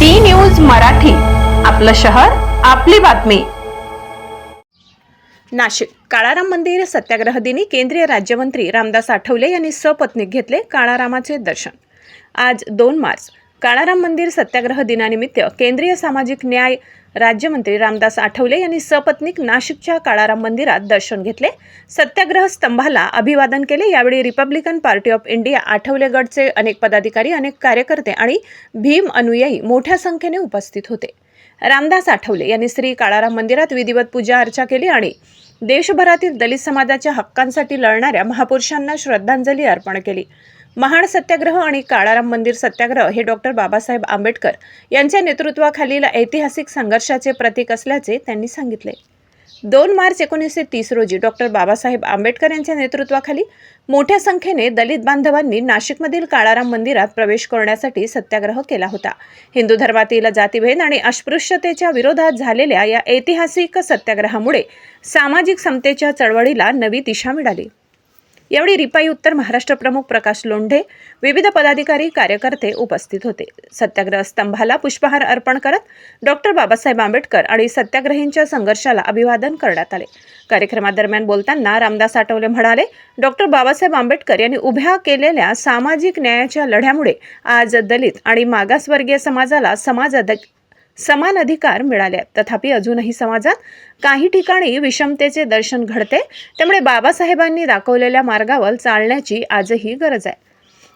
D news Marathi आपलं शहर आपली बातमी. नाशिक काळाराम मंदिर सत्याग्रह दिनी केंद्रीय राज्यमंत्री रामदास आठवले यांनी सपत्नीक घेतले काळारामाचे दर्शन. आज दोन मार्च काळाराम मंदिर सत्याग्रह दिनानिमित्त केंद्रीय सामाजिक न्याय राज्यमंत्री रामदास आठवले यांनी सपत्नीक नाशिकच्या काळाराम मंदिरात दर्शन घेतले. सत्याग्रह स्तंभाला अभिवादन केले. यावेळी Republican Party of India Athawale गटचे अनेक पदाधिकारी अनेक कार्यकर्ते आणि भीम अनुयायी मोठ्या संख्येने उपस्थित होते. रामदास आठवले यांनी श्री काळाराम मंदिरात विधिवत पूजा अर्चा केली आणि देशभरातील दलित समाजाच्या हक्कांसाठी लढणाऱ्या महापुरुषांना श्रद्धांजली अर्पण केली. महाड सत्याग्रह आणि काळाराम मंदिर सत्याग्रह हे डॉक्टर बाबासाहेब आंबेडकर यांच्या नेतृत्वाखालील ऐतिहासिक संघर्षाचे प्रतीक असल्याचे त्यांनी सांगितले. दोन मार्च एकोणीसशे तीस रोजी डॉक्टर बाबासाहेब आंबेडकर यांच्या नेतृत्वाखाली मोठ्या संख्येने दलित बांधवांनी नाशिकमधील काळाराम मंदिरात प्रवेश करण्यासाठी सत्याग्रह केला होता. हिंदू धर्मातील जातीभेद आणि अस्पृश्यतेच्या विरोधात झालेल्या या ऐतिहासिक सत्याग्रहामुळे सामाजिक समतेच्या चळवळीला नवी दिशा मिळाली. यावेळी रिपाई उत्तर महाराष्ट्र प्रमुख प्रकाश लोंढे विविध पदाधिकारी कार्यकर्ते उपस्थित होते. सत्याग्रह स्तंभाला पुष्पहार अर्पण करत डॉक्टर बाबासाहेब आंबेडकर आणि सत्याग्रहींच्या संघर्षाला अभिवादन करण्यात आले. कार्यक्रमादरम्यान बोलताना रामदास आठवले म्हणाले डॉक्टर बाबासाहेब आंबेडकर यांनी उभ्या केलेल्या सामाजिक न्यायाच्या लढ्यामुळे आज दलित आणि मागासवर्गीय समाजाला समाज समान अधिकार मिळाले. आहेत. तथापि अजूनही समाजात काही ठिकाणी विषमतेचे दर्शन घडते. त्यामुळे बाबासाहेबांनी दाखवलेल्या मार्गावर चालण्याची आजही गरज आहे.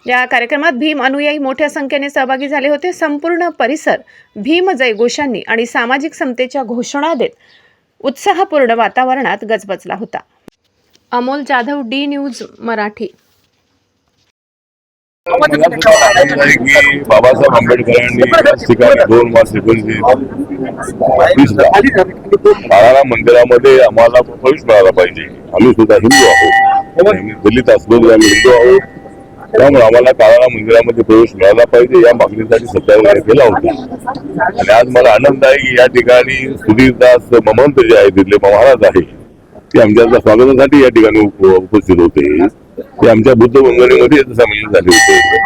या कार्यक्रमात भीम अनुयायी मोठ्या संख्येने सहभागी झाले होते. संपूर्ण परिसर भीम जयघोषांनी आणि सामाजिक समतेच्या घोषणा देत उत्साहपूर्ण वातावरणात गजबजला होता. अमोल जाधव डी न्यूज मराठी मला सुद्धा आनंद आहे की बाबासाहेब आंबेडकरांनी याच दोन मार्च एकोणीसशे वीसला मंदिरामध्ये आम्हाला प्रवेश मिळाला पाहिजे आम्ही सुद्धा हिंदू आहोत आम्ही दलित असलो आम्ही हिंदू आहोत त्यामुळे आम्हाला काळाला मंदिरामध्ये प्रवेश मिळाला पाहिजे या मागणीसाठी सत्याग्रह केला होता आणि आज मला आनंद आहे की या ठिकाणी सुधीरदास ममंत जे आहे तिथले महाराज आहे. ते आमच्या स्वागतासाठी या ठिकाणी उपस्थित होते. ते आमच्या बुद्ध वंगणीमध्ये सामील झाले होते.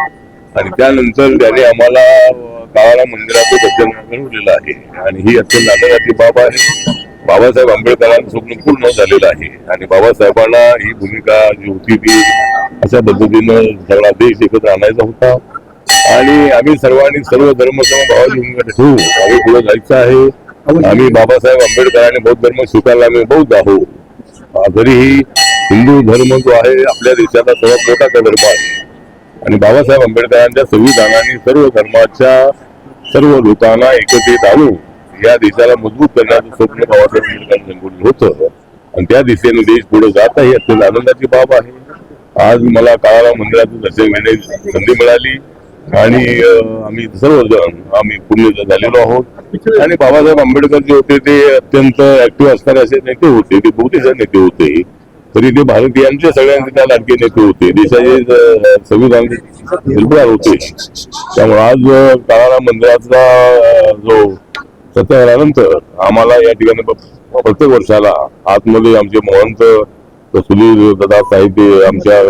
आणि त्यानंतर त्याने आम्हाला काळाला मंदिराचं दर्शन घडवलेलं आहे. आणि ही अत्यंत आनंदाची बाब आहे. बाबासाहेब आंबेडकरांचं स्वप्न पूर्ण झालेलं आहे. आणि बाबासाहेबांना ही भूमिका जी होती ती अशा पद्धतीनं सगळा देश एकत्र आणायचा होता. आणि आम्ही सर्वांनी सर्व धर्म भावाची भूमिका ठेवू आम्ही पुढे जायचं आहे. आम्ही बाबासाहेब आंबेडकरांनी बौद्ध धर्म स्वीकारला. आम्ही बौद्ध आहोत. अं, तरीही हिंदू धर्म जो आहे आपल्या देशाचा सर्वात मोठा धर्म आहे. आणि बाबासाहेब आंबेडकरांच्या संविधानाने सर्व धर्माच्या सर्व लोकांना एकत्रित आणून या देशाला मजबूत करण्याचं स्वप्न बाबासाहेब आंबेडकरांनी होतं. आणि त्या दिशेने देश पुढे जात आहे अत्यंत आनंदाची बाब आहे. आज मला काळाला मंदिराचं दर्शन घेण्याची संधी मिळाली. आणि आम्ही सर्वजण आम्ही पुण्य झालेलो आहोत. आणि बाबासाहेब आंबेडकर जे होते ते अत्यंत ऍक्टिव्ह असणारे असे नेते होते ते बहुतेक नेते होते. तरी ते भारतीयांचे सगळ्यांचे त्या लाडके नेते होते. देशाचे संविधान निर्भर होते. त्यामुळे आज अं, काळाराम मंदिराचा जो सत्याग्रहानंतर आम्हाला या ठिकाणी प्रत्येक वर्षाला आतमध्ये आमचे महंत सुधीर दादा साहेब आमच्या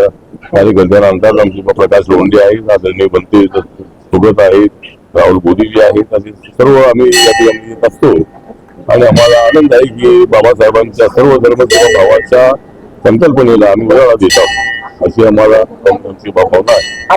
कार्यकर्त्यांना आणतात आमचे प्रकाश लोंढे आहेत आदरणीय बनते सोबत आहेत राहुल मोदीजी आहेत आणि सर्व आम्ही या ठिकाणी येत असतो आणि आम्हाला आनंद आहे की बाबासाहेबांच्या सर्व धर्म भावाच्या संकल्पनेला आम्ही वळवा देत आहोत. अशी आम्हाला भावना आहे.